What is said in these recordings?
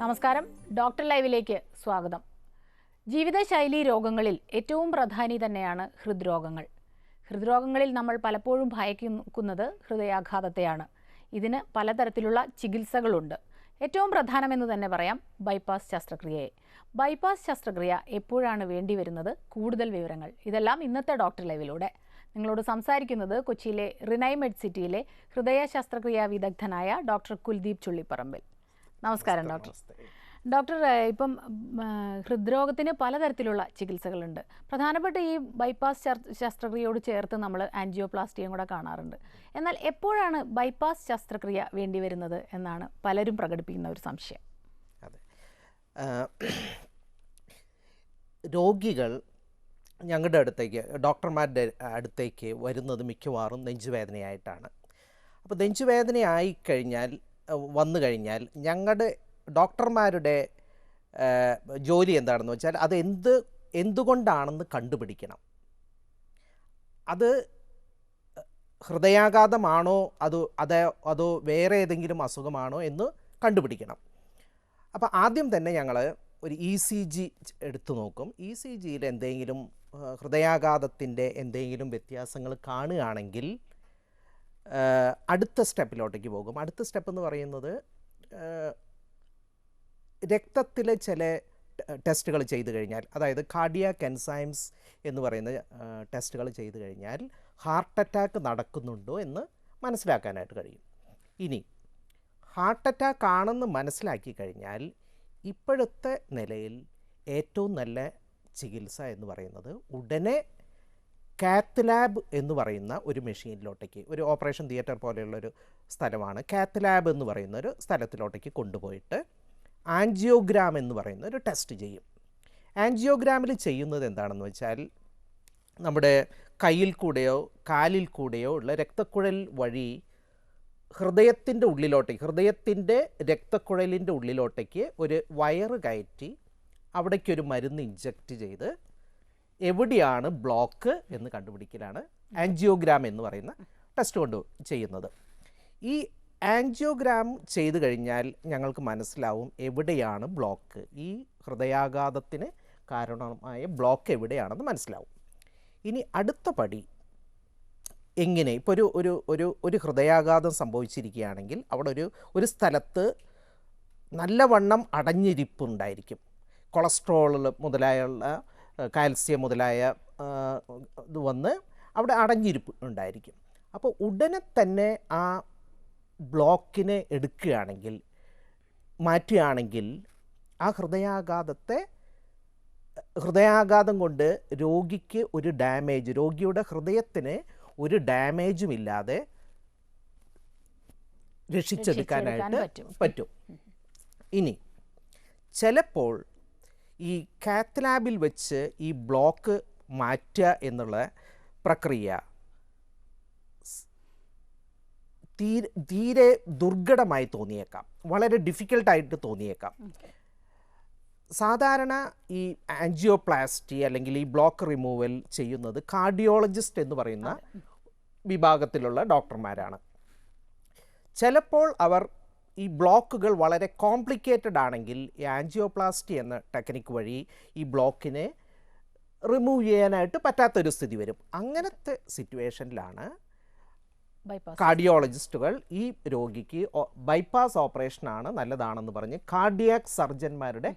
നമസ്കാരം. ഡോക്ടർ ലൈവിലേക്ക് സ്വാഗതം. ജീവിതശൈലി രോഗങ്ങളിൽ ഏറ്റവും പ്രധാനി തന്നെയാണ് ഹൃദ്രോഗങ്ങൾ. ഹൃദ്രോഗങ്ങളിൽ നമ്മൾ പലപ്പോഴും ഭയക്കുന്നത് ഹൃദയാഘാതത്തെയാണ്. ഇതിന് പലതരത്തിലുള്ള ചികിത്സകളുണ്ട്. ഏറ്റവും പ്രധാനമെന്ന് തന്നെ പറയാം ബൈപ്പാസ് ശസ്ത്രക്രിയയെ. ബൈപ്പാസ് ശസ്ത്രക്രിയ എപ്പോഴാണ് വേണ്ടി വരുന്നത്? കൂടുതൽ വിവരങ്ങൾ. ഇതെല്ലാം ഇന്നത്തെ ഡോക്ടർ ലൈവിലൂടെ. നിങ്ങളോട് സംസാരിക്കുന്നത് കൊച്ചിയിലെ റിനൈമെഡ് സിറ്റിയിലെ ഹൃദയ ശസ്ത്രക്രിയാ വിദഗ്ധനായ ഡോക്ടർ കുൽദീപ് ചുള്ളിപ്പറമ്പിൽ. നമസ്കാരം ഡോക്ടർ. ഡോക്ടർ ഇപ്പം ഹൃദ്രോഗത്തിന് പലതരത്തിലുള്ള ചികിത്സകളുണ്ട്. പ്രധാനപ്പെട്ട ഈ ബൈപ്പാസ് ശസ്ത്രക്രിയയോട് ചേർത്ത് നമ്മൾ ആൻജിയോപ്ലാസ്റ്റിയും കൂടെ കാണാറുണ്ട്. എന്നാൽ എപ്പോഴാണ് ബൈപ്പാസ് ശസ്ത്രക്രിയ വേണ്ടി വരുന്നത് എന്നാണ് പലരും പ്രകടിപ്പിക്കുന്ന ഒരു സംശയം. അതെ. രോഗികൾ ഞങ്ങളുടെ അടുത്തേക്ക് ഡോക്ടർമാരുടെ അടുത്തേക്ക് വരുന്നത് മിക്കവാറും നെഞ്ചുവേദനയായിട്ടാണ്. അപ്പോൾ നെഞ്ചുവേദനയായി കഴിഞ്ഞാൽ വന്നു കഴിഞ്ഞാൽ ഞങ്ങളുടെ ഡോക്ടർമാരുടെ ജോലി എന്താണെന്ന് വെച്ചാൽ അത് എന്ത് എന്തുകൊണ്ടാണെന്ന് കണ്ടുപിടിക്കണം. അത് ഹൃദയാഘാതമാണോ അതോ അതോ അതോ വേറെ ഏതെങ്കിലും അസുഖമാണോ എന്ന് കണ്ടുപിടിക്കണം. അപ്പോൾ ആദ്യം തന്നെ ഞങ്ങൾ ഒരു ഇ സി ജി എടുത്തു നോക്കും. ഇ സി ജിയിൽ എന്തെങ്കിലും ഹൃദയാഘാതത്തിന്റെ എന്തെങ്കിലും വ്യത്യാസങ്ങൾ കാണുകയാണെങ്കിൽ അടുത്ത സ്റ്റെപ്പിലോട്ടേക്ക് പോകും. അടുത്ത സ്റ്റെപ്പ് എന്ന് പറയുന്നത് രക്തത്തിലെ ചില ടെസ്റ്റുകൾ ചെയ്തു കഴിഞ്ഞാൽ അതായത് കാർഡിയാക് എൻസൈംസ് എന്ന് പറയുന്ന ടെസ്റ്റുകൾ ചെയ്തു കഴിഞ്ഞാൽ ഹാർട്ട് അറ്റാക്ക് നടക്കുന്നുണ്ടോ എന്ന് മനസ്സിലാക്കാനായിട്ട് കഴിയും. ഇനി ഹാർട്ട് അറ്റാക്ക് ആണെന്ന് മനസ്സിലാക്കി കഴിഞ്ഞാൽ ഇപ്പോഴത്തെ നിലയിൽ ഏറ്റവും നല്ല ചികിത്സ എന്ന് പറയുന്നത് ഉടനെ കാത്ത് ലാബ് എന്ന് പറയുന്ന ഒരു മെഷീനിലോട്ടേക്ക് ഒരു ഓപ്പറേഷൻ തിയേറ്റർ പോലെയുള്ളൊരു സ്ഥലമാണ് കാത്ത് ലാബ് എന്ന് പറയുന്ന ഒരു സ്ഥലത്തിലോട്ടേക്ക് കൊണ്ടുപോയിട്ട് ആൻജിയോഗ്രാം എന്ന് പറയുന്ന ഒരു ടെസ്റ്റ് ചെയ്യും. ആൻജിയോഗ്രാമിൽ ചെയ്യുന്നത് എന്താണെന്ന് വെച്ചാൽ നമ്മുടെ കയ്യിൽ കൂടെയോ കാലിൽ കൂടെയോ ഉള്ള രക്തക്കുഴൽ വഴി ഹൃദയത്തിന്റെ ഉള്ളിലോട്ടേക്ക് ഹൃദയത്തിന്റെ രക്തക്കുഴലിന്റെ ഉള്ളിലോട്ടേക്ക് ഒരു വയറ് കയറ്റി അവിടേക്കൊരു മരുന്ന് ഇഞ്ചക്റ്റ് ചെയ്ത് എവിടെയാണ് ബ്ലോക്ക് എന്ന് കണ്ടുപിടിക്കലാണ് ആൻജിയോഗ്രാം എന്ന് പറയുന്ന ടെസ്റ്റ് കൊണ്ട് ചെയ്യുന്നത്. ഈ ആൻജിയോഗ്രാം ചെയ്തു കഴിഞ്ഞാൽ ഞങ്ങൾക്ക് മനസ്സിലാവും എവിടെയാണ് ബ്ലോക്ക്. ഈ ഹൃദയാഘാതത്തിന് കാരണമായ ബ്ലോക്ക് എവിടെയാണെന്ന് മനസ്സിലാവും. ഇനി അടുത്ത പടി എങ്ങനെ ഇപ്പോൾ ഒരു ഒരു ഒരു ഒരു ഹൃദയാഘാതം സംഭവിച്ചിരിക്കുകയാണെങ്കിൽ അവിടെ ഒരു ഒരു സ്ഥലത്ത് നല്ലവണ്ണം അടഞ്ഞിരിപ്പുണ്ടായിരിക്കും. കൊളസ്ട്രോൾ മുതലായുള്ള കാൽസ്യം മുതലായ ഇത് വന്ന് അവിടെ അടഞ്ഞിരിപ്പ് ഉണ്ടായിരിക്കും അപ്പോൾ ഉടനെ തന്നെ ആ ബ്ലോക്കിനെ എടുക്കുകയാണെങ്കിൽ മാറ്റുകയാണെങ്കിൽ ആ ഹൃദയാഘാതത്തെ ഹൃദയാഘാതം കൊണ്ട് രോഗിക്ക് ഒരു ഡാമേജ് രോഗിയുടെ ഹൃദയത്തിന് ഒരു ഡാമേജും ഇല്ലാതെ രക്ഷിച്ചെടുക്കാനായിട്ട് പറ്റും. ഇനി ചിലപ്പോൾ ഈ കാത്ത് ലാബിൽ വെച്ച് ഈ ബ്ലോക്ക് മാറ്റുക എന്നുള്ള പ്രക്രിയ തീരെ തീരെ ദുർഘടമായി തോന്നിയേക്കാം. വളരെ ഡിഫിക്കൽട്ടായിട്ട് തോന്നിയേക്കാം. സാധാരണ ഈ ആൻജിയോപ്ലാസ്റ്റി അല്ലെങ്കിൽ ഈ ബ്ലോക്ക് റിമൂവൽ ചെയ്യുന്നത് കാർഡിയോളജിസ്റ്റ് എന്ന് പറയുന്ന വിഭാഗത്തിലുള്ള ഡോക്ടർമാരാണ്. ചിലപ്പോൾ അവർ ഈ ബ്ലോക്കുകൾ വളരെ കോംപ്ലിക്കേറ്റഡ് ആണെങ്കിൽ ഈ ആൻജിയോപ്ലാസ്റ്റി എന്ന ടെക്നിക്ക് വഴി ഈ ബ്ലോക്കിനെ റിമൂവ് ചെയ്യാനായിട്ട് പറ്റാത്തൊരു സ്ഥിതി വരും. അങ്ങനത്തെ സിറ്റുവേഷനിലാണ് കാർഡിയോളജിസ്റ്റുകൾ ഈ രോഗിക്ക് ബൈപ്പാസ് ഓപ്പറേഷനാണ് നല്ലതാണെന്ന് പറഞ്ഞ് കാർഡിയാക് സർജന്മാരുടെ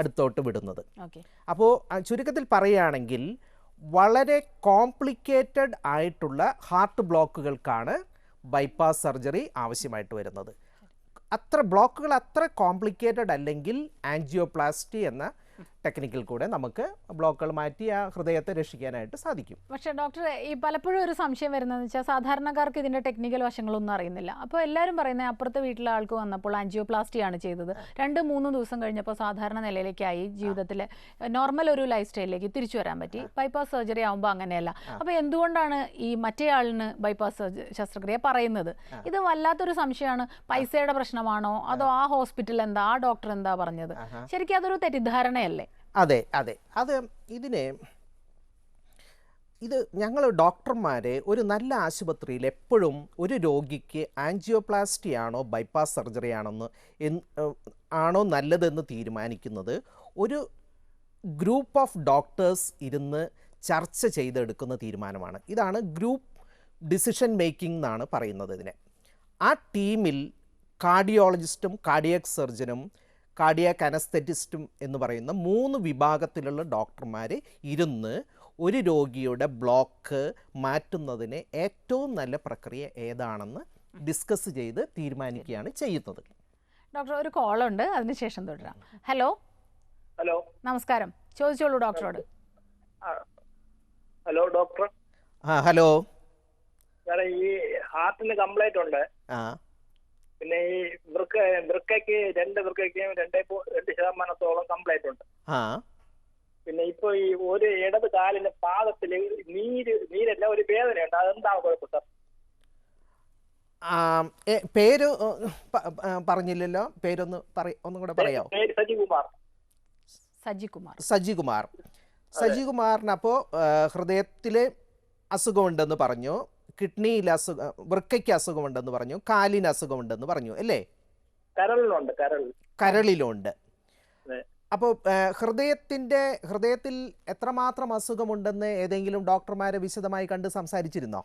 അടുത്തോട്ട് വിടുന്നത്. അപ്പോൾ ചുരുക്കത്തിൽ പറയുകയാണെങ്കിൽ വളരെ കോംപ്ലിക്കേറ്റഡ് ആയിട്ടുള്ള ഹാർട്ട് ബ്ലോക്കുകൾക്കാണ് ബൈപ്പാസ് സർജറി ആവശ്യമായിട്ട് വരുന്നത്. അത്ര ബ്ലോക്കുകൾ അത്ര കോംപ്ലിക്കേറ്റഡ് അല്ലെങ്കിൽ ആൻജിയോപ്ലാസ്റ്റി എന്ന ടെക്നിക്കിൽ കൂടെ നമുക്ക് ബ്ലോക്കുകൾ മാറ്റി ആ ഹൃദയത്തെ രക്ഷിക്കാനായിട്ട് സാധിക്കും. പക്ഷേ ഡോക്ടർ ഈ പലപ്പോഴും ഒരു സംശയം വരുന്നത് വെച്ചാൽ സാധാരണക്കാർക്ക് ഇതിന്റെ ടെക്നിക്കൽ വശങ്ങളൊന്നും അറിയുന്നില്ല. അപ്പോൾ എല്ലാവരും പറയുന്നത് അപ്പുറത്തെ വീട്ടിലെ ആൾക്ക് വന്നപ്പോൾ ആൻജിയോപ്ലാസ്റ്റിയാണ് ചെയ്തത്. രണ്ട് മൂന്ന് ദിവസം കഴിഞ്ഞപ്പോൾ സാധാരണ നിലയിലേക്കായി ജീവിതത്തിൽ നോർമൽ ഒരു ലൈഫ് സ്റ്റൈലിലേക്ക് തിരിച്ചു വരാൻ പറ്റി. ബൈപ്പാസ് സർജറി ആകുമ്പോൾ അങ്ങനെയല്ല. അപ്പോൾ എന്തുകൊണ്ടാണ് ഈ മറ്റേ ആളിന് ബൈപ്പാസ് ശസ്ത്രക്രിയ പറയുന്നത്? ഇത് വല്ലാത്തൊരു സംശയമാണ്. പൈസയുടെ പ്രശ്നമാണോ? അതോ ആ ഹോസ്പിറ്റൽ എന്താ? ആ ഡോക്ടർ എന്താ പറഞ്ഞത്? ശരിക്കും അതൊരു തെറ്റിദ്ധാരണയല്ലേ? അതെ അതെ. അത് ഇതിനെ ഇത് ഞങ്ങൾ ഡോക്ടർമാരെ ഒരു നല്ല ആശുപത്രിയിൽ എപ്പോഴും ഒരു രോഗിക്ക് ആൻജിയോപ്ലാസ്റ്റി ആണോ ബൈപ്പാസ് സർജറി ആണെന്ന് ആണോ നല്ലതെന്ന് തീരുമാനിക്കുന്നത് ഒരു ഗ്രൂപ്പ് ഓഫ് ഡോക്ടേഴ്സ് ഇരുന്ന് ചർച്ച ചെയ്തെടുക്കുന്ന തീരുമാനമാണ്. ഇതാണ് ഗ്രൂപ്പ് ഡിസിഷൻ മേക്കിംഗ് എന്നാണ് പറയുന്നത് ഇതിനെ. ആ ടീമിൽ കാർഡിയോളജിസ്റ്റും കാർഡിയക് സർജനും കാർഡിയാക് അനസ്തെറ്റിസ്റ്റും എന്ന് പറയുന്ന മൂന്ന് വിഭാഗത്തിലുള്ള ഡോക്ടർമാർ ഇരുന്ന് ഒരു രോഗിയുടെ ബ്ലോക്ക് മാറ്റുന്നതിന് ഏറ്റവും നല്ല പ്രക്രിയ ഏതാണെന്ന് ഡിസ്കസ് ചെയ്ത് തീരുമാനിക്കുകയാണ് ചെയ്യുന്നത്. ഡോക്ടർ ഒരു കോൾ ഉണ്ട്. അതിനുശേഷം തുടരാം. ഹലോ ഹലോ നമസ്കാരം. ചോദിച്ചോളൂ ഡോക്ടറോട്. Hello doctor. ആ ഹലോ. ഈ ഹാർട്ടിന് കംപ്ലൈന്റ് ഉണ്ട്. ആ. പിന്നെ ഈ വൃക്ക വൃക്കയ്ക്ക് രണ്ട് വൃക്കയ്ക്കും രണ്ടേ രണ്ട് ശതമാനത്തോളം കംപ്ലൈന്റ് ഉണ്ട്. ആ. പിന്നെ ഇപ്പൊ ഈ ഒരു ഇടത് കാലിന്റെ പാദത്തിൽ നീര് നീരല്ല ഒരു വേദനയുണ്ട്. അതെന്താണ് കുഴപ്പം സാർ? ആ, പേര് പറഞ്ഞില്ലല്ലോ. പേരൊന്ന് പറ ഒന്നും കൂടെ പറയാമോ സജികുമാർ. സജി കുമാർ സജികുമാർ സജികുമാറിന് അപ്പോൾ ഹൃദയത്തിൽ അസുഖമുണ്ടെന്ന് പറഞ്ഞു. കിഡ്നിയിൽ അസുഖം വൃക്കയ്ക്ക് അസുഖമുണ്ടെന്ന് പറഞ്ഞു കാലിന് അസുഖമുണ്ടെന്ന് പറഞ്ഞു അല്ലേ? കരളിലുണ്ട് കരൾ. കരളിലുണ്ട്. അപ്പോൾ ഹൃദയത്തിന്റെ ഹൃദയത്തിൽ എത്രമാത്രം അസുഖമുണ്ടെന്ന് ഏതെങ്കിലും ഡോക്ടർമാരെ വിശദമായി കണ്ട് സംസാരിച്ചിരുന്നോ?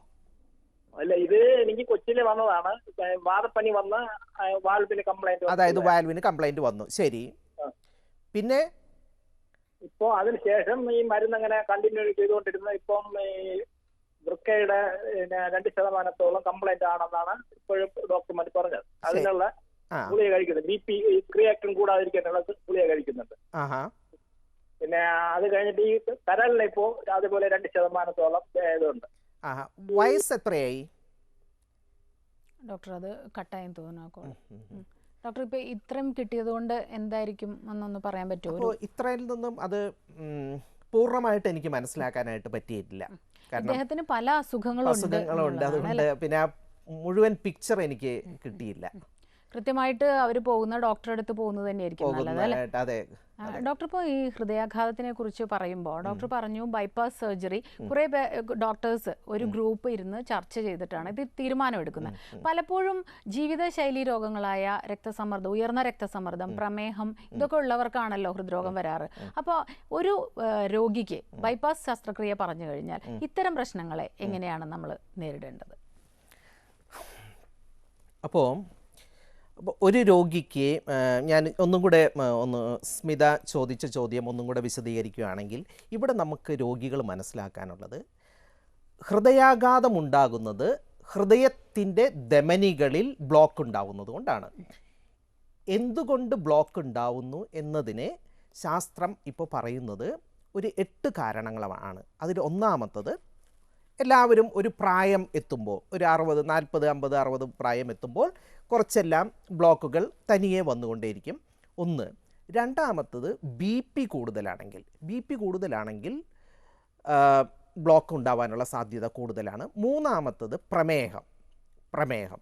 അല്ല ഇത് എനിക്ക് കൊച്ചിയിൽ വന്നതാണ്. വാദപ്പനി വന്ന് വാൽവിന് കംപ്ലൈന്റ് അതായത് വാൽവിന് കംപ്ലൈന്റ് വന്നു. ശരി. പിന്നെ? ഇപ്പൊ അതിനുശേഷം ഈ മരുന്ന് അങ്ങനെ കണ്ടിന്യൂ ചെയ്തുകൊണ്ടിരുന്ന ഇപ്പം വൃക്കയുടെ പിന്നെ രണ്ട് ശതമാനത്തോളം കംപ്ലൈന്റ് ആണെന്നാണ് ഇപ്പോഴും ഡോക്ടർമാർ പറഞ്ഞത്. അതിനുള്ള ഗുളിക കഴിക്കുന്നത് ബി പി ക്രിയാക്ടൻ കൂടാതിരിക്കാനുള്ള ഗുളിക കഴിക്കുന്നുണ്ട്. പിന്നെ അത് കഴിഞ്ഞിട്ട് ഈ കരളിന് ഇപ്പോ അതുപോലെ രണ്ട് ശതമാനത്തോളം ഇതുണ്ട്. വയസ്സ് എത്രയായി? ഡോക്ടർ അത് കട്ടായെന്ന് തോന്നുന്നു. ഡോക്ടർ ഇപ്പൊ ഇത്രയും കിട്ടിയത് കൊണ്ട് എന്തായിരിക്കും എന്നൊന്ന് പറയാൻ പറ്റുമോ? ഇത്രയിൽ നിന്നും അത് പൂർണമായിട്ട് എനിക്ക് മനസ്സിലാക്കാനായിട്ട് പറ്റിയിട്ടില്ല. കാരണം പല അസുഖങ്ങളും ഉണ്ട് അസുഖങ്ങളുണ്ട്. എന്നുള്ളതാണ് അതുകൊണ്ട് പിന്നെ ആ മുഴുവൻ പിക്ചർ എനിക്ക് കിട്ടിയില്ല. കൃത്യമായിട്ട് അവർ പോകുന്ന ഡോക്ടറെ അടുത്ത് പോകുന്നത് തന്നെയായിരിക്കും നല്ലത് അല്ലേ? ഡോക്ടർ ഇപ്പോൾ ഈ ഹൃദയാഘാതത്തിനെ കുറിച്ച് പറയുമ്പോൾ ഡോക്ടർ പറഞ്ഞു ബൈപ്പാസ് സർജറി കുറേ ഡോക്ടേഴ്സ് ഒരു ഗ്രൂപ്പ് ഇരുന്ന് ചർച്ച ചെയ്തിട്ടാണ് ഇത് തീരുമാനമെടുക്കുന്നത് പലപ്പോഴും ജീവിതശൈലി രോഗങ്ങളായ രക്തസമ്മർദ്ദം ഉയർന്ന രക്തസമ്മർദ്ദം പ്രമേഹം ഇതൊക്കെ ഉള്ളവർക്കാണല്ലോ ഹൃദ്രോഗം വരാറ്. അപ്പോൾ ഒരു രോഗിക്ക് ബൈപ്പാസ് ശസ്ത്രക്രിയ പറഞ്ഞു കഴിഞ്ഞാൽ ഇത്തരം പ്രശ്നങ്ങളെ എങ്ങനെയാണ് നമ്മൾ നേരിടേണ്ടത്? അപ്പോൾ അപ്പോൾ ഒരു രോഗിക്ക് ഞാൻ ഒന്നും കൂടെ ഒന്ന് സ്മിത ചോദിച്ച ചോദ്യം ഒന്നും കൂടെ വിശദീകരിക്കുകയാണെങ്കിൽ ഇവിടെ നമുക്ക് രോഗികൾ മനസ്സിലാക്കാനുള്ളത്. ഹൃദയാഘാതമുണ്ടാകുന്നത് ഹൃദയത്തിന്റെ ധമനികളിൽ ബ്ലോക്ക് ഉണ്ടാവുന്നത് കൊണ്ടാണ്. എന്തുകൊണ്ട് ബ്ലോക്ക് ഉണ്ടാവുന്നു എന്നതിനെ ശാസ്ത്രം ഇപ്പോൾ പറയുന്നത് ഒരു എട്ട് കാരണങ്ങളാണ് അതിൽ ഒന്നാമത്തത് എല്ലാവരും ഒരു പ്രായം എത്തുമ്പോൾ ഒരു അറുപത് നാൽപ്പത് അമ്പത് അറുപത് പ്രായം എത്തുമ്പോൾ കുറച്ചെല്ലാം ബ്ലോക്കുകൾ തനിയെ വന്നുകൊണ്ടേയിരിക്കും. ഒന്ന് രണ്ടാമത്തത് ബി പി കൂടുതലാണെങ്കിൽ ബി പി കൂടുതലാണെങ്കിൽ ബ്ലോക്ക് ഉണ്ടാവാനുള്ള സാധ്യത കൂടുതലാണ്. മൂന്നാമത്തത് പ്രമേഹം പ്രമേഹം.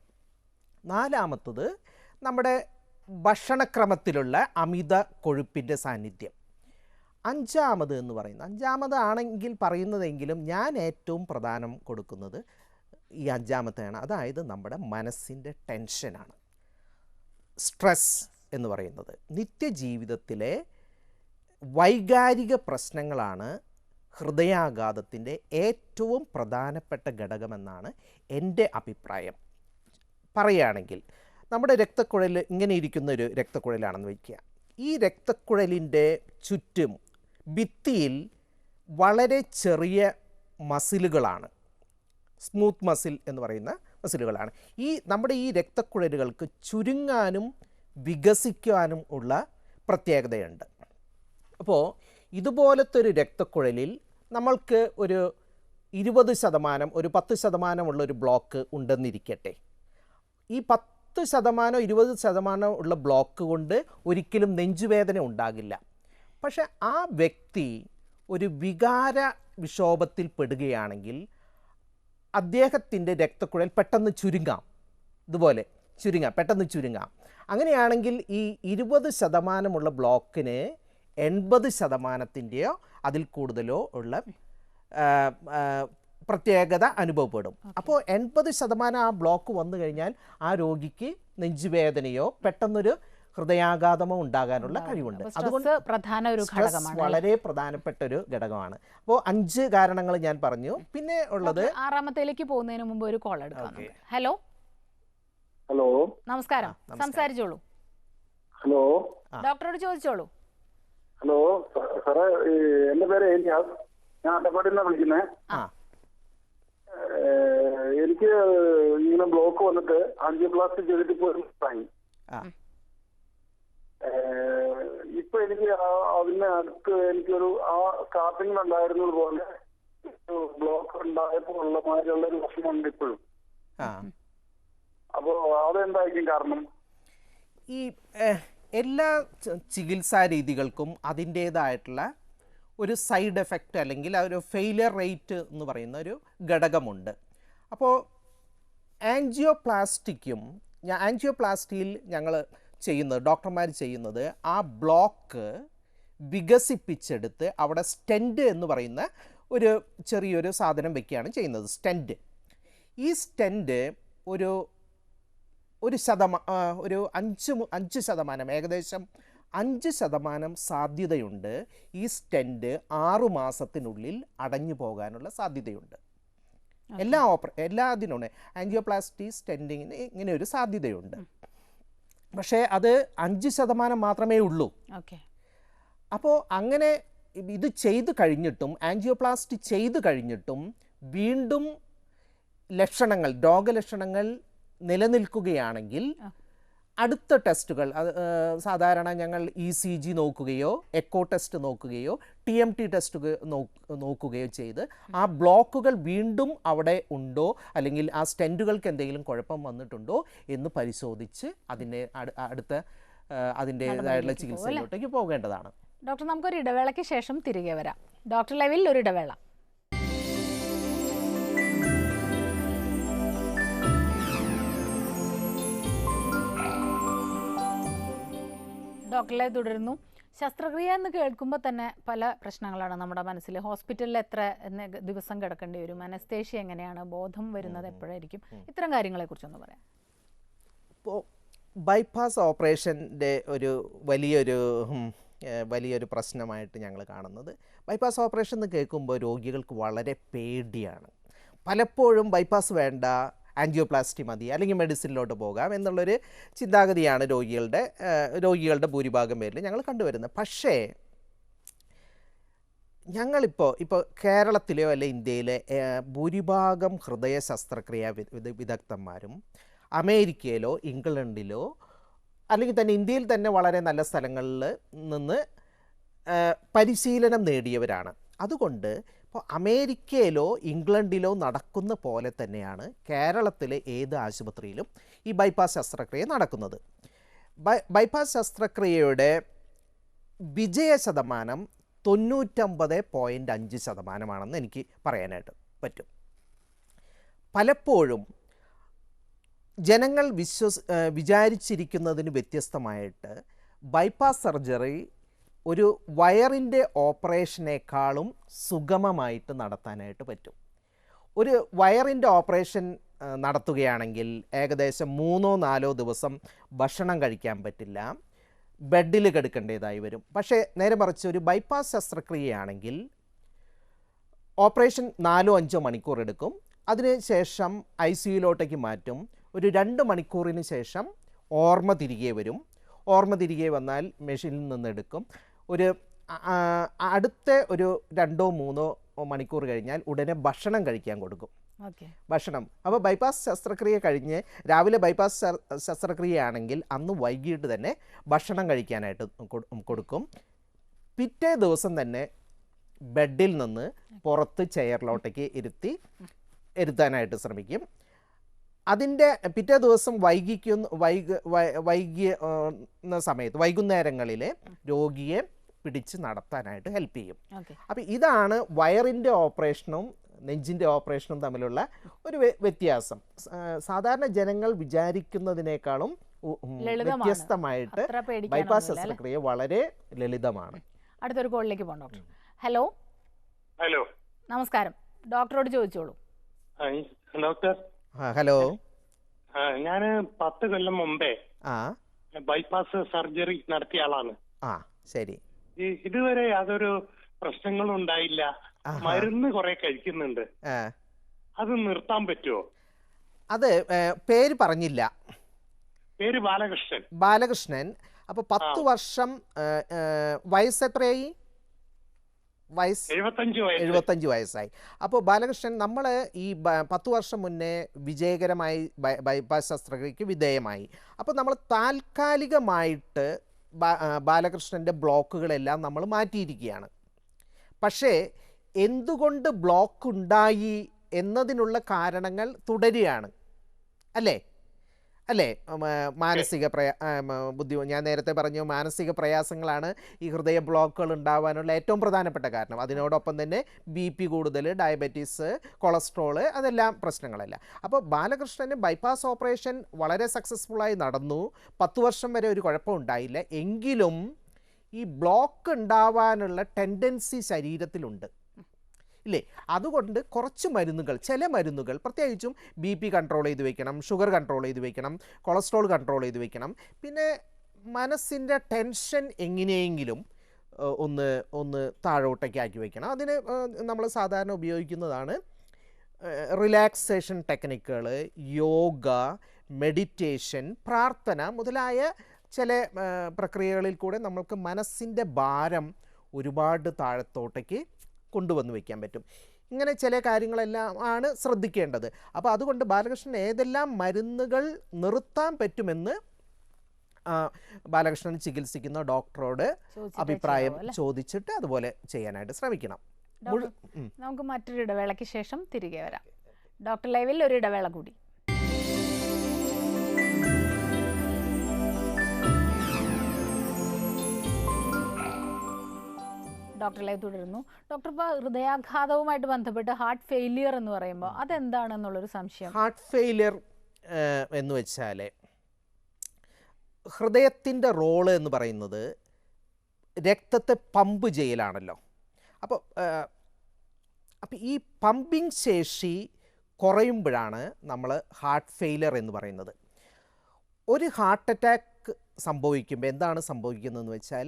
നാലാമത്തത് നമ്മുടെ ഭക്ഷണക്രമത്തിലുള്ള അമിത കൊഴുപ്പിന്റെ സാന്നിധ്യം. അഞ്ചാമത് എന്ന് പറയുന്നത് അഞ്ചാമതാണെങ്കിൽ പറയുന്നതെങ്കിലും ഞാൻ ഏറ്റവും പ്രധാനം കൊടുക്കുന്നത് ഈ അഞ്ചാമത്തെയാണ്. അതായത് നമ്മുടെ മനസ്സിന്റെ ടെൻഷനാണ്. സ്ട്രെസ് എന്ന് പറയുന്നത്. നിത്യജീവിതത്തിലെ വൈകാരിക പ്രശ്നങ്ങളാണ് ഹൃദയാഘാതത്തിന്റെ ഏറ്റവും പ്രധാനപ്പെട്ട ഘടകമെന്നാണ് എന്റെ അഭിപ്രായം. പറയുകയാണെങ്കിൽ നമ്മുടെ രക്തക്കുഴൽ ഇങ്ങനെ ഇരിക്കുന്ന ഒരു രക്തക്കുഴലാണെന്ന് വയ്ക്കുക. ഈ രക്തക്കുഴലിന്റെ ചുറ്റും ഭിത്തിയിൽ വളരെ ചെറിയ മസിലുകളാണ്. സ്മൂത്ത് മസിൽ എന്ന് പറയുന്ന മസിലുകളാണ് ഈ നമ്മുടെ ഈ രക്തക്കുഴലുകൾക്ക് ചുരുങ്ങാനും വികസിക്കാനും ഉള്ള പ്രത്യേകതയുണ്ട്. അപ്പോൾ ഇതുപോലത്തെ ഒരു രക്തക്കുഴലിൽ നമ്മൾക്ക് ഒരു ഇരുപത് ശതമാനം ഒരു പത്ത് ശതമാനമുള്ള ഒരു ബ്ലോക്ക് ഉണ്ടെന്നിരിക്കട്ടെ. ഈ പത്ത് ശതമാനം ഇരുപത് ശതമാനം ഉള്ള ബ്ലോക്ക് കൊണ്ട് ഒരിക്കലും നെഞ്ചുവേദന ഉണ്ടാകില്ല. പക്ഷെ ആ വ്യക്തി ഒരു വികാര വിക്ഷോഭത്തിൽ പെടുകയാണെങ്കിൽ അദ്ദേഹത്തിന്റെ രക്തക്കുഴൽ പെട്ടെന്ന് ചുരുങ്ങാം. ഇതുപോലെ ചുരുങ്ങാം പെട്ടെന്ന് ചുരുങ്ങാം. അങ്ങനെയാണെങ്കിൽ ഈ ഇരുപത് ശതമാനമുള്ള ബ്ലോക്കിന് എൺപത് ശതമാനത്തിന്റെയോ അതിൽ കൂടുതലോ ഉള്ള പ്രത്യേകത അനുഭവപ്പെടും. അപ്പോൾ എൺപത് ശതമാനം ആ ബ്ലോക്ക് വന്നു കഴിഞ്ഞാൽ ആ രോഗിക്ക് നെഞ്ചുവേദനയോ പെട്ടെന്നൊരു ഹൃദയാഘാതമോ ഉണ്ടാകാനുള്ള കഴിവുണ്ട്. അതുകൊണ്ട് പ്രധാന ഒരു ഘടകമാണ് വളരെ പ്രധാനപ്പെട്ട ഒരു ഘടകമാണ്. അപ്പോൾ അഞ്ച് കാരണങ്ങൾ ഞാൻ പറഞ്ഞു. പിന്നെ ഉള്ളത് ആറാമത്തേക്ക് ആറാമത്തേലേക്ക് പോകുന്നതിന് മുമ്പ് ഒരു കോൾ എടുക്കാം ഹലോ? ഹലോ? നമസ്കാരം. സംസാരിച്ചോളൂ. ഹലോ. ഡോക്ടറോട് ചോദിച്ചോളൂ. ഹലോ? സാറേ എന്റെ പേര് ഏലിയാസ് ഞാൻ അട്ടപ്പാടിയിൽ നിന്നാണ് വിളിക്കുന്നത് എനിക്ക് ഇങ്ങനെ ബ്ലോക്ക് വന്നിട്ട് ആൻജിയോപ്ലാസ്റ്റി ചെയ്തിട്ട് ഇപ്പോൾ ഇപ്പൊ എനിക്ക് അതിന് അടുത്ത് എനിക്കൊരു ആ സ്റ്റാർട്ടിങ്ങിൽ ഉണ്ടായിരുന്നത് പോലെ ബ്ലോക്ക് ഉണ്ടായപ്പോൾ ഉള്ള മാതിരിയുള്ള ഒരു പ്രശ്നമുണ്ട് ഇപ്പോഴും. അപ്പോ അതെന്തായിരിക്കും കാരണം? ഈ എല്ലാ ചികിത്സാ രീതികൾക്കും അതിന്റേതായിട്ടുള്ള ഒരു സൈഡ് എഫക്റ്റ് അല്ലെങ്കിൽ ആ ഒരു ഫെയിലിയർ റേറ്റ് എന്ന് പറയുന്ന ഒരു ഘടകമുണ്ട്. അപ്പോൾ ആൻജിയോപ്ലാസ്റ്റിക്കും ആൻജിയോപ്ലാസ്റ്റിയിൽ ഞങ്ങൾ ചെയ്യുന്നത് ഡോക്ടർമാർ ചെയ്യുന്നത് ആ ബ്ലോക്ക് വികസിപ്പിച്ചെടുത്ത് അവിടെ സ്റ്റെൻഡ് എന്ന് പറയുന്ന ഒരു ചെറിയൊരു സാധനം വെക്കുകയാണ് ചെയ്യുന്നത് സ്റ്റെൻഡ്. ഈ സ്റ്റെൻഡ് ഒരു ഒരു ശതമാ ഒരു അഞ്ച് അഞ്ച് ശതമാനം ഏകദേശം അഞ്ച് ശതമാനം സാധ്യതയുണ്ട് ഈ സ്റ്റെൻഡ് ആറു മാസത്തിനുള്ളിൽ അടഞ്ഞു പോകാനുള്ള സാധ്യതയുണ്ട്. എല്ലാ ഓപ്പറ എല്ലാ അതിനുണ്ട് ആൻജിയോപ്ലാസ്റ്റി സ്റ്റെൻഡിങ്ങിന് ഇങ്ങനെ ഒരു സാധ്യതയുണ്ട്. പക്ഷേ അത് അഞ്ച് ശതമാനം മാത്രമേ ഉള്ളൂ അപ്പോൾ അങ്ങനെ ഇത് ചെയ്തു കഴിഞ്ഞിട്ടും ആൻജിയോപ്ലാസ്റ്റി ചെയ്തു കഴിഞ്ഞിട്ടും വീണ്ടും ലക്ഷണങ്ങൾ രോഗലക്ഷണങ്ങൾ നിലനിൽക്കുകയാണെങ്കിൽ. അടുത്ത ടെസ്റ്റുകൾ സാധാരണ ഞങ്ങൾ ഇ സി ജി നോക്കുകയോ എക്കോ ടെസ്റ്റ് നോക്കുകയോ ടി എം ടി ടെസ്റ്റ് നോക്കുകയോ ചെയ്ത് ആ ബ്ലോക്കുകൾ വീണ്ടും അവിടെ ഉണ്ടോ അല്ലെങ്കിൽ ആ സ്റ്റെന്റുകൾക്ക് എന്തെങ്കിലും കുഴപ്പം വന്നിട്ടുണ്ടോ എന്ന് പരിശോധിച്ച് അതിന്റെ അടുത്ത നടപടിയിലേക്ക് ചികിത്സയിലോട്ടേക്ക് പോകേണ്ടതാണ്. ഡോക്ടർ നമുക്കൊരു ഇടവേളയ്ക്ക് ശേഷം തിരികെ വരാം. ഡോക്ടർ ലെവലിൽ ഒരു ഇടവേള. ഡോക്ടറിലെ തുടരുന്നു. ശസ്ത്രക്രിയ എന്ന് കേൾക്കുമ്പോൾ തന്നെ പല പ്രശ്നങ്ങളാണ് നമ്മുടെ മനസ്സിൽ. ഹോസ്പിറ്റലിൽ എത്ര ദിവസം കിടക്കേണ്ടി വരും? അനസ്തേഷ്യ എങ്ങനെയാണ്? ബോധം വരുന്നത് എപ്പോഴായിരിക്കും? ഇത്തരം കാര്യങ്ങളെ കുറിച്ചൊന്ന് പറയാം. ഇപ്പോൾ ബൈപ്പാസ് ഓപ്പറേഷന്റെ ഒരു വലിയൊരു വലിയൊരു പ്രശ്നമായിട്ട് ഞങ്ങൾ കാണുന്നത്. ബൈപ്പാസ് ഓപ്പറേഷൻ എന്ന് കേൾക്കുമ്പോൾ രോഗികൾക്ക് വളരെ പേടിയാണ്. പലപ്പോഴും ബൈപ്പാസ് വേണ്ട ആൻജിയോപ്ലാസ്റ്റി മതി അല്ലെങ്കിൽ മെഡിസിനിലോട്ട് പോകാം എന്നുള്ളൊരു ചിന്താഗതിയാണ് രോഗികളുടെ രോഗികളുടെ ഭൂരിഭാഗം പേരിൽ ഞങ്ങൾ കണ്ടുവരുന്നത്. പക്ഷേ ഞങ്ങളിപ്പോൾ ഇപ്പോൾ കേരളത്തിലെയോ അല്ലെ ഇന്ത്യയിലെ ഭൂരിഭാഗം ഹൃദയ ശസ്ത്രക്രിയ വിദഗ്ധന്മാരും അമേരിക്കയിലോ ഇംഗ്ലണ്ടിലോ അല്ലെങ്കിൽ തന്നെ ഇന്ത്യയിൽ തന്നെ വളരെ നല്ല സ്ഥലങ്ങളിൽ നിന്ന് പരിശീലനം നേടിയവരാണ്. അതുകൊണ്ട് ഇപ്പോൾ അമേരിക്കയിലോ ഇംഗ്ലണ്ടിലോ നടക്കുന്ന പോലെ തന്നെയാണ് കേരളത്തിലെ ഏത് ആശുപത്രിയിലും ഈ ബൈപ്പാസ് ശസ്ത്രക്രിയ നടക്കുന്നത്. ബൈപ്പാസ് ശസ്ത്രക്രിയയുടെ വിജയ ശതമാനം തൊണ്ണൂറ്റമ്പത് പോയിന്റ് അഞ്ച് ശതമാനമാണെന്ന് എനിക്ക് പറയാനായിട്ട് പറ്റും. പലപ്പോഴും ജനങ്ങൾ വിശ്വസ് വിചാരിച്ചിരിക്കുന്നതിന് വ്യത്യസ്തമായിട്ട് ബൈപ്പാസ് സർജറി ഒരു വയറിന്റെ ഓപ്പറേഷനേക്കാളും സുഗമമായിട്ട് നടത്താനായിട്ട് പറ്റും. ഒരു വയറിന്റെ ഓപ്പറേഷൻ നടത്തുകയാണെങ്കിൽ ഏകദേശം മൂന്നോ നാലോ ദിവസം ഭക്ഷണം കഴിക്കാൻ പറ്റില്ല. ബെഡിൽ കിടക്കേണ്ടതായി വരും. പക്ഷേ നേരെ മറിച്ച് ഒരു ബൈപ്പാസ് ശസ്ത്രക്രിയയാണെങ്കിൽ ഓപ്പറേഷൻ നാലോ അഞ്ചോ മണിക്കൂർ എടുക്കും. അതിനുശേഷം ഐ സിയുലോട്ടേക്ക് മാറ്റും. ഒരു രണ്ട് മണിക്കൂറിന് ശേഷം ഓർമ്മ തിരികെ വരും. ഓർമ്മ തിരികെ വന്നാൽ മെഷീനിൽ നിന്ന് എടുക്കും. ഒരു അടുത്ത ഒരു രണ്ടോ മൂന്നോ മണിക്കൂർ കഴിഞ്ഞാൽ ഉടനെ ഭക്ഷണം കഴിക്കാൻ കൊടുക്കും. ഭക്ഷണം. അപ്പോൾ ബൈപ്പാസ് ശസ്ത്രക്രിയ കഴിഞ്ഞ് രാവിലെ ബൈപ്പാസ് ശസ്ത്രക്രിയ ആണെങ്കിൽ അന്ന് വൈകിട്ട് തന്നെ ഭക്ഷണം കഴിക്കാനായിട്ട് കൊടുക്കും. പിറ്റേ ദിവസം തന്നെ ബെഡിൽ നിന്ന് പുറത്ത് ചെയറിലോട്ടേക്ക് ഇരുത്തി ഇരുത്താനായിട്ട് ശ്രമിക്കും. അതിന്റെ പിറ്റേ ദിവസം വൈകിക്കുന്ന വൈകി വൈകിയ സമയത്ത് വൈകുന്നേരങ്ങളിൽ രോഗിയെ പിടിച്ച് നടത്താനായിട്ട് ഹെൽപ്പ് ചെയ്യും. അപ്പം അപ്പോൾ ഇതാണ് വയറിന്റെ ഓപ്പറേഷനും നെഞ്ചിന്റെ ഓപ്പറേഷനും തമ്മിലുള്ള ഒരു വ്യത്യാസം. സാധാരണ ജനങ്ങൾ വിചാരിക്കുന്നതിനേക്കാളും. വ്യത്യസ്തമായിട്ട് ബൈപാസ് ബൈപ്പാസ് ശസ്ത്രക്രിയ വളരെ ലളിതമാണ്. അടുത്തൊരു കോളിലേക്ക് പോകാം ഡോക്ടർ. ഹലോ. ഹലോ. നമസ്കാരം. ഡോക്ടറോട് ചോദിച്ചോളൂ. ഡോക്ടർ. ഹലോ. ഞാൻ പത്ത് കൊല്ലം മുമ്പേ ആ. ബൈപ്പാസ് സർജറി നടത്തിയ ആളാണ്. ആ ശരി. ഇതുവരെ യാതൊരു പ്രശ്നങ്ങളും ഉണ്ടായില്ല. മരുന്ന് കുറെ കഴിക്കുന്നുണ്ട്. അത് നിർത്താൻ പറ്റുമോ അത് പേര് പറഞ്ഞില്ല. പേര് ബാലകൃഷ്ണൻ. ബാലകൃഷ്ണൻ. അപ്പൊ പത്ത് വർഷം വയസ്സ് എത്രയായി? വയസ്സ് എഴുപത്തഞ്ച് വയസ്സ്. എഴുപത്തഞ്ച് വയസ്സായി. അപ്പോൾ ബാലകൃഷ്ണൻ നമ്മൾ ഈ പത്ത് വർഷം മുന്നേ വിജയകരമായി ബൈപാസ് ബൈപ്പാസ് ശസ്ത്രക്രിയക്ക് വിധേയമായി. അപ്പോൾ നമ്മൾ താൽക്കാലികമായിട്ട് ബാലകൃഷ്ണന്റെ ബ്ലോക്കുകളെല്ലാം നമ്മൾ മാറ്റിയിരിക്കുകയാണ്. പക്ഷേ എന്തുകൊണ്ട് ബ്ലോക്ക് ഉണ്ടായി എന്നതിനുള്ള കാരണങ്ങൾ തുടരുകയാണ്. അല്ലേ? അല്ലേ? മാനസിക പ്രയാ ബുദ്ധി ഞാൻ നേരത്തെ പറഞ്ഞു മാനസിക പ്രയാസങ്ങളാണ് ഈ ഹൃദയ ബ്ലോക്കുകൾ ഉണ്ടാവാനുള്ള ഏറ്റവും പ്രധാനപ്പെട്ട കാരണം. അതിനോടൊപ്പം തന്നെ ബി പി കൂടുതൽ ഡയബറ്റീസ് കൊളസ്ട്രോൾ അതെല്ലാം പ്രശ്നങ്ങളല്ല. അപ്പോൾ ബാലകൃഷ്ണന് ബൈപ്പാസ് ഓപ്പറേഷൻ വളരെ സക്സസ്ഫുള്ളായി നടന്നു. പത്ത് വർഷം വരെ ഒരു കുഴപ്പമുണ്ടായില്ല എങ്കിലും ഈ ബ്ലോക്ക് ഉണ്ടാവാനുള്ള ടെൻഡൻസി ശരീരത്തിലുണ്ട്. ഇല്ലേ? അതുകൊണ്ട് കുറച്ച് മരുന്നുകൾ ചില മരുന്നുകൾ പ്രത്യേകിച്ചും ബി പി കൺട്രോൾ ചെയ്ത് വെക്കണം ഷുഗർ കൺട്രോൾ ചെയ്ത് വെക്കണം കൊളസ്ട്രോൾ കൺട്രോൾ ചെയ്ത് വെക്കണം. പിന്നെ മനസ്സിന്റെ ടെൻഷൻ എങ്ങനെയെങ്കിലും ഒന്ന് ഒന്ന് താഴോട്ടേക്ക് ആക്കി വെക്കണം. അതിന് നമ്മൾ സാധാരണ ഉപയോഗിക്കുന്നതാണ് റിലാക്സേഷൻ ടെക്നിക്കുകൾ യോഗ മെഡിറ്റേഷൻ പ്രാർത്ഥന മുതലായ ചില പ്രക്രിയകളിൽ കൂടെ നമ്മൾക്ക് മനസ്സിന്റെ ഭാരം ഒരുപാട് താഴത്തോട്ടേക്ക് കൊണ്ടുവന്ന് വയ്ക്കാൻ പറ്റും. ഇങ്ങനെ ചില കാര്യങ്ങളെല്ലാം ആണ് ശ്രദ്ധിക്കേണ്ടത്. അപ്പോൾ അതുകൊണ്ട് ബാലകൃഷ്ണൻ ഏതെല്ലാം മരുന്നുകൾ നിർത്താൻ പറ്റുമെന്ന് ബാലകൃഷ്ണൻ ചികിത്സിക്കുന്ന ഡോക്ടറോട് അഭിപ്രായം ചോദിച്ചിട്ട് അതുപോലെ ചെയ്യാനായിട്ട് ശ്രമിക്കണം. നമുക്ക് മറ്റൊരു ഇടവേളയ്ക്ക് ശേഷം തിരികെ വരാം. ഡോക്ടർ ലൈവിൽ ഒരു ഇടവേള കൂടി. ഡോക്ടർ ലൈവ് തുടരുന്നു. ഡോക്ടർ ഇപ്പോൾ ഹൃദയാഘാതവുമായിട്ട് ബന്ധപ്പെട്ട് ഹാർട്ട് ഫെയിലിയർ എന്ന് പറയുമ്പോൾ അതെന്താണെന്നുള്ളൊരു സംശയം. ഹാർട്ട് ഫെയിലിയർ എന്ന് വെച്ചാൽ ഹൃദയത്തിന്റെ റോൾ എന്ന് പറയുന്നത് രക്തത്തെ പമ്പ് ചെയ്യലാണല്ലോ. അപ്പോൾ അപ്പോൾ ഈ പമ്പിങ് ശേഷി കുറയുമ്പോഴാണ് നമ്മൾ ഹാർട്ട് ഫെയിലർ എന്ന് പറയുന്നത്. ഒരു ഹാർട്ട് അറ്റാക്ക് സംഭവിക്കുമ്പോൾ എന്താണ് സംഭവിക്കുന്നതെന്ന് വെച്ചാൽ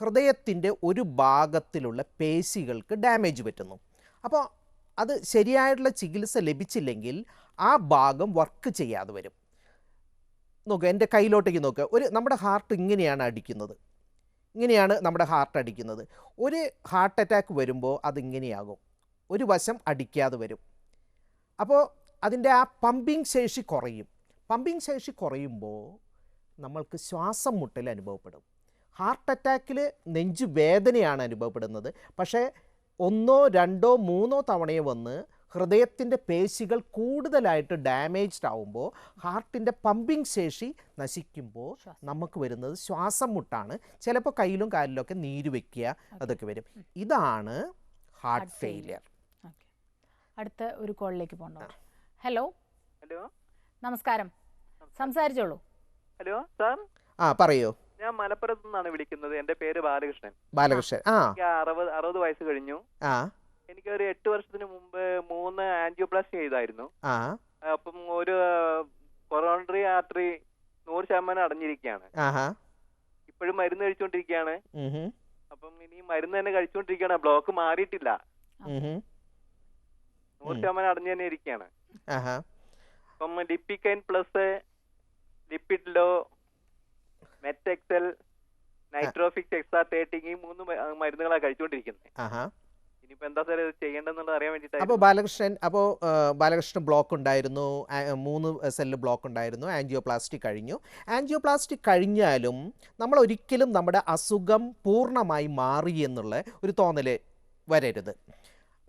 ഹൃദയത്തിന്റെ ഒരു ഭാഗത്തിലുള്ള പേശികൾക്ക് ഡാമേജ് പറ്റുന്നു. അപ്പോൾ അത് ശരിയായിട്ടുള്ള ചികിത്സ ലഭിച്ചില്ലെങ്കിൽ ആ ഭാഗം വർക്ക് ചെയ്യാതെ വരും. നോക്കുക എന്റെ കയ്യിലോട്ടേക്ക് നോക്കുക ഒരു നമ്മുടെ ഹാർട്ട് ഇങ്ങനെയാണ് അടിക്കുന്നത്. ഇങ്ങനെയാണ് നമ്മുടെ ഹാർട്ട് അടിക്കുന്നത്. ഒരു ഹാർട്ട് അറ്റാക്ക് വരുമ്പോൾ അതിങ്ങനെയാകും ഒരു വശം അടിക്കാതെ വരും. അപ്പോൾ അതിന്റെ ആ പമ്പിങ് ശേഷി കുറയും. പമ്പിങ് ശേഷി കുറയുമ്പോൾ നമ്മൾക്ക് ശ്വാസം മുട്ടൽ അനുഭവപ്പെടും. ഹാർട്ട് അറ്റാക്കിൽ നെഞ്ച് വേദനയാണ് അനുഭവപ്പെടുന്നത്. പക്ഷേ ഒന്നോ രണ്ടോ മൂന്നോ തവണയോ വന്ന് ഹൃദയത്തിന്റെ പേശികൾ കൂടുതലായിട്ട് ഡാമേജ്ഡ് ആവുമ്പോൾ ഹാർട്ടിന്റെ പമ്പിങ് ശേഷി നശിക്കുമ്പോൾ നമുക്ക് വരുന്നത് ശ്വാസം മുട്ടാണ്. ചിലപ്പോൾ കയ്യിലും കാലിലൊക്കെ നീര് വയ്ക്കുക അതൊക്കെ വരും. ഇതാണ് ഹാർട്ട് ഫെയിലിയർ. അടുത്ത ഒരു കോളിലേക്ക് പോകണം ഹലോ? ഹലോ? നമസ്കാരം. സംസാരിച്ചോളൂ. Hello sir? ആ പറയൂ. ഞാൻ മലപ്പുറത്ത് നിന്നാണ് വിളിക്കുന്നത്. എന്റെ പേര് ബാലകൃഷ്ണൻ. ബാലകൃഷ്ണൻ. ആ. എനിക്ക് അറുപത് അറുപത് വയസ്സ് കഴിഞ്ഞു. ആ. എനിക്ക് ഒരു എട്ട് വർഷത്തിന് മുമ്പ് മൂന്ന് ആൻജിയോപ്ലാസ്റ്റി ചെയ്തായിരുന്നു. ആ. അപ്പം ഒരു കൊറോണറി ആർട്ടറി നൂറ് ശതമാനം അടഞ്ഞിരിക്കുകയാണ്. ഇപ്പോഴും മരുന്ന് കഴിച്ചുകൊണ്ടിരിക്കുകയാണ് അപ്പം ഇനി മരുന്ന് തന്നെ കഴിച്ചുകൊണ്ടിരിക്കുകയാണ് ബ്ലോക്ക് മാറിയിട്ടില്ല. നൂറ് ശതമാനം അടഞ്ഞു തന്നെ ഇരിക്കുകയാണ്. അപ്പം ഡിപ്പിക്കൈൻ പ്ലസ് ലിപ്പിഡ് ലോ മെറ്റെക്സൽ നൈട്രോഫിക്സ് എക്സ്ട്രാ തേർട്ടി ഈ മൂന്ന് മരുന്നുകളാണ് കഴിച്ചുകൊണ്ടിരിക്കുന്നത് ഇനിയിപ്പോ എന്താ സാർ ഇത് ചെയ്യേണ്ടതെന്നുള്ളത് അറിയാൻ അപ്പോൾ ബാലകൃഷ്ണൻ അപ്പോൾ ബാലകൃഷ്ണൻ ബ്ലോക്ക് ഉണ്ടായിരുന്നു. മൂന്ന് സെല്ല് ബ്ലോക്ക് ഉണ്ടായിരുന്നു. ആൻജിയോപ്ലാസ്റ്റി കഴിഞ്ഞു. ആൻജിയോപ്ലാസ്റ്റി കഴിഞ്ഞാലും നമ്മൾ ഒരിക്കലും നമ്മുടെ അസുഖം പൂർണമായി മാറി എന്നുള്ള ഒരു തോന്നൽ വരരുത്.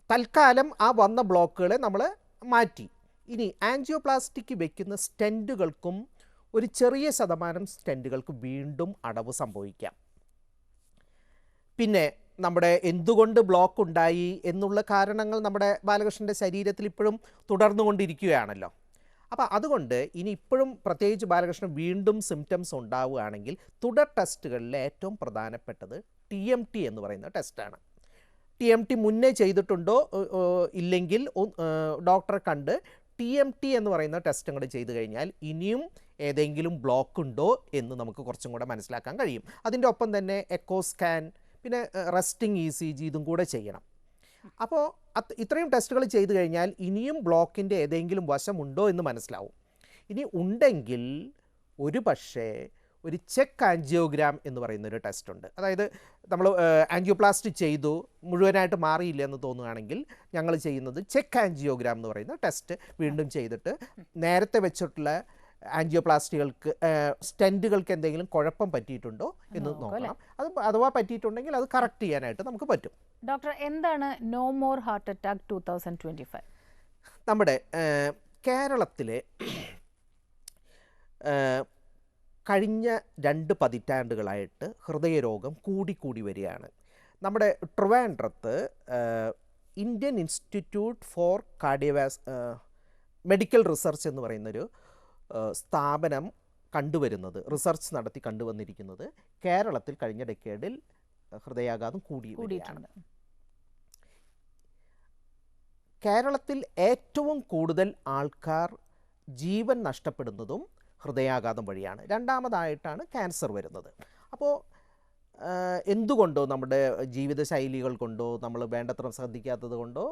തൽക്കാലം ആ വന്ന ബ്ലോക്കുകളെ നമ്മൾ മാറ്റി. ഇനി ആൻജിയോപ്ലാസ്റ്റിക്ക് വെക്കുന്ന സ്റ്റെന്റുകൾക്കും ഒരു ചെറിയ ശതമാനം സ്റ്റെന്റുകൾക്ക് വീണ്ടും അടവ് സംഭവിക്കാം. പിന്നെ നമ്മുടെ എന്തുകൊണ്ട് ബ്ലോക്ക് ഉണ്ടായി എന്നുള്ള കാരണങ്ങൾ നമ്മുടെ ബാലകൃഷ്ണന്റെ ശരീരത്തിൽ ഇപ്പോഴും തുടർന്നുകൊണ്ടിരിക്കുകയാണല്ലോ. അപ്പോൾ അതുകൊണ്ട് ഇനി ഇപ്പോഴും പ്രത്യേകിച്ച് ബാലകൃഷ്ണൻ വീണ്ടും സിംറ്റംസ് ഉണ്ടാവുകയാണെങ്കിൽ തുടർ ടെസ്റ്റുകളിലെ ഏറ്റവും പ്രധാനപ്പെട്ടത് ടി എം ടി എന്ന് പറയുന്ന ടെസ്റ്റാണ്. ടി എം ടി മുന്നേ ചെയ്തിട്ടുണ്ടോ? ഇല്ലെങ്കിൽ ഡോക്ടറെ കണ്ട് ടി എം ടി എന്ന് പറയുന്ന ടെസ്റ്റും കൂടെ ചെയ്തു കഴിഞ്ഞാൽ ഇനിയും ഏതെങ്കിലും ബ്ലോക്ക് ഉണ്ടോ എന്ന് നമുക്ക് കുറച്ചും കൂടെ മനസ്സിലാക്കാൻ കഴിയും. അതിന്റെ ഒപ്പം തന്നെ എക്കോ സ്കാൻ പിന്നെ റെസ്റ്റിംഗ് ഇ സി ജി ഇതും കൂടെ ചെയ്യണം. അപ്പോൾ ഇത്രയും ടെസ്റ്റുകൾ ചെയ്തു കഴിഞ്ഞാൽ ഇനിയും ബ്ലോക്കിന്റെ ഏതെങ്കിലും വശമുണ്ടോ എന്ന് മനസ്സിലാവും. ഇനി ഉണ്ടെങ്കിൽ ഒരു പക്ഷേ ഒരു ചെക്ക് ആൻജിയോഗ്രാം എന്ന് പറയുന്നൊരു ടെസ്റ്റ് ഉണ്ട്. അതായത് നമ്മൾ ആൻജിയോപ്ലാസ്റ്റ് ചെയ്തു മുഴുവനായിട്ട് മാറിയില്ല എന്ന് തോന്നുകയാണെങ്കിൽ ഞങ്ങൾ ചെയ്യുന്നത് ചെക്ക് ആൻജിയോഗ്രാം എന്ന് പറയുന്ന ടെസ്റ്റ് വീണ്ടും ചെയ്തിട്ട് നേരത്തെ വെച്ചിട്ടുള്ള ആൻജിയോപ്ലാസ്റ്റികൾക്ക് സ്റ്റെന്റുകൾക്ക് എന്തെങ്കിലും കുഴപ്പം പറ്റിയിട്ടുണ്ടോ എന്ന് നോക്കും? നോക്കണം. അത് അഥവാ പറ്റിയിട്ടുണ്ടെങ്കിൽ അത് കറക്റ്റ് ചെയ്യാനായിട്ട് നമുക്ക് പറ്റും. ഡോക്ടർ എന്താണ് no more heart attack two thousand twenty five? നമ്മുടെ കേരളത്തിലെ കഴിഞ്ഞ രണ്ട് പതിറ്റാണ്ടുകളായിട്ട് ഹൃദയരോഗം കൂടിക്കൂടി വരികയാണ്. നമ്മുടെ ട്രിവാൻഡ്രത്ത് Indian institute for cardiovascular medical research എന്ന് പറയുന്നൊരു സ്ഥാപനം കണ്ടുവരുന്നത് റിസർച്ച് നടത്തി കണ്ടുവന്നിരിക്കുന്നത് കേരളത്തിൽ കഴിഞ്ഞ ഡെക്കേഡിൽ ഹൃദയാഘാതം കൂടി കൂടിയിട്ടുണ്ട്. കേരളത്തിൽ ഏറ്റവും കൂടുതൽ ആൾക്കാർ ജീവൻ നഷ്ടപ്പെടുന്നതും ഹൃദയാഘാതം വഴിയാണ്. രണ്ടാമതായിട്ടാണ് ക്യാൻസർ വരുന്നത്. അപ്പോൾ എന്തുകൊണ്ടോ നമ്മുടെ ജീവിതശൈലികൾ കൊണ്ടോ നമ്മൾ വേണ്ടത്ര ശ്രദ്ധിക്കാത്തത് കൊണ്ടോ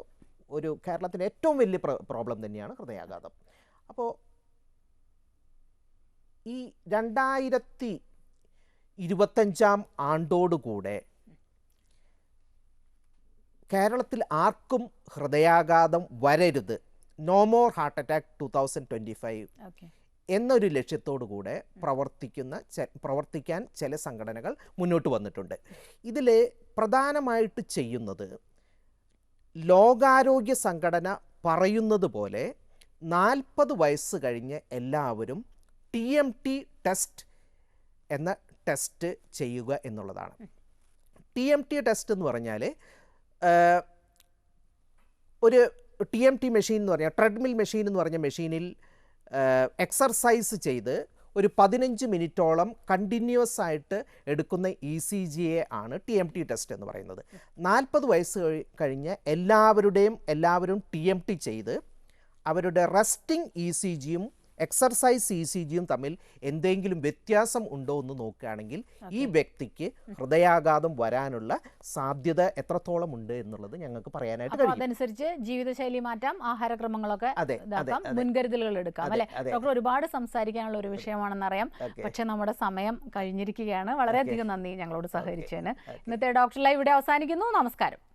ഒരു കേരളത്തിലെ ഏറ്റവും വലിയ പ്രോബ്ലം തന്നെയാണ് ഹൃദയാഘാതം. അപ്പോൾ ഈ രണ്ടായിരത്തി ഇരുപത്തഞ്ചാം ആണ്ടോടുകൂടെ കേരളത്തിൽ ആർക്കും ഹൃദയാഘാതം വരരുത്. No more heart attack two thousand twenty five എന്നൊരു ലക്ഷ്യത്തോടു കൂടെ പ്രവർത്തിക്കുന്ന ചെ- പ്രവർത്തിക്കാൻ ചില സംഘടനകൾ മുന്നോട്ട് വന്നിട്ടുണ്ട്. ഇതിൽ പ്രധാനമായിട്ട് ചെയ്യുന്നത് ലോകാരോഗ്യ സംഘടന പറയുന്നത് പോലെ നാൽപ്പത് വയസ്സ് കഴിഞ്ഞ് എല്ലാവരും ടി എം ടി ടെസ്റ്റ് എന്ന ടെസ്റ്റ് ചെയ്യുക എന്നുള്ളതാണ്. ടി എം ടി ടെസ്റ്റ് എന്ന് പറഞ്ഞാൽ ഒരു ടി എം ടി മെഷീൻ എന്ന് പറഞ്ഞാൽ ട്രെഡ്മിൽ മെഷീൻ എന്ന് പറഞ്ഞ മെഷീനിൽ എക്സർസൈസ് ചെയ്ത് ഒരു പതിനഞ്ച് മിനിറ്റോളം കണ്ടിന്യൂസ് ആയിട്ട് എടുക്കുന്ന ഇ സി ജിയെ ആണ് ടി എം ടി ടെസ്റ്റ് എന്ന് പറയുന്നത്. നാൽപ്പത് വയസ്സ് കഴിഞ്ഞ എല്ലാവരുടെയും എല്ലാവരും ടി എം ടി ചെയ്ത് അവരുടെ റെസ്റ്റിംഗ് ഇ സി ജിയും എക്സർസൈസ് ഇ സി ജിയും തമ്മിൽ എന്തെങ്കിലും വ്യത്യാസം ഉണ്ടോ എന്ന് നോക്കുകയാണെങ്കിൽ ഈ വ്യക്തിക്ക് ഹൃദയാഘാതം വരാനുള്ള സാധ്യത എത്രത്തോളം ഉണ്ട് എന്നുള്ളത് ഞങ്ങൾക്ക് പറയാനായിട്ട് കഴിയും. അതനുസരിച്ച് ജീവിതശൈലി മാറ്റാം ആഹാരക്രമങ്ങളൊക്കെ മുൻകരുതലുകൾ എടുക്കാം അല്ലെ? ഡോക്ടർ ഒരുപാട് സംസാരിക്കാനുള്ള ഒരു വിഷയമാണെന്ന് അറിയാം പക്ഷെ നമ്മുടെ സമയം കഴിഞ്ഞിരിക്കുകയാണ്. വളരെയധികം നന്ദി ഞങ്ങളോട് സഹകരിച്ചതിന്. ഇന്നത്തെ ഡോക്ടർ ലൈവ് ഇവിടെ അവസാനിക്കുന്നു. നമസ്കാരം.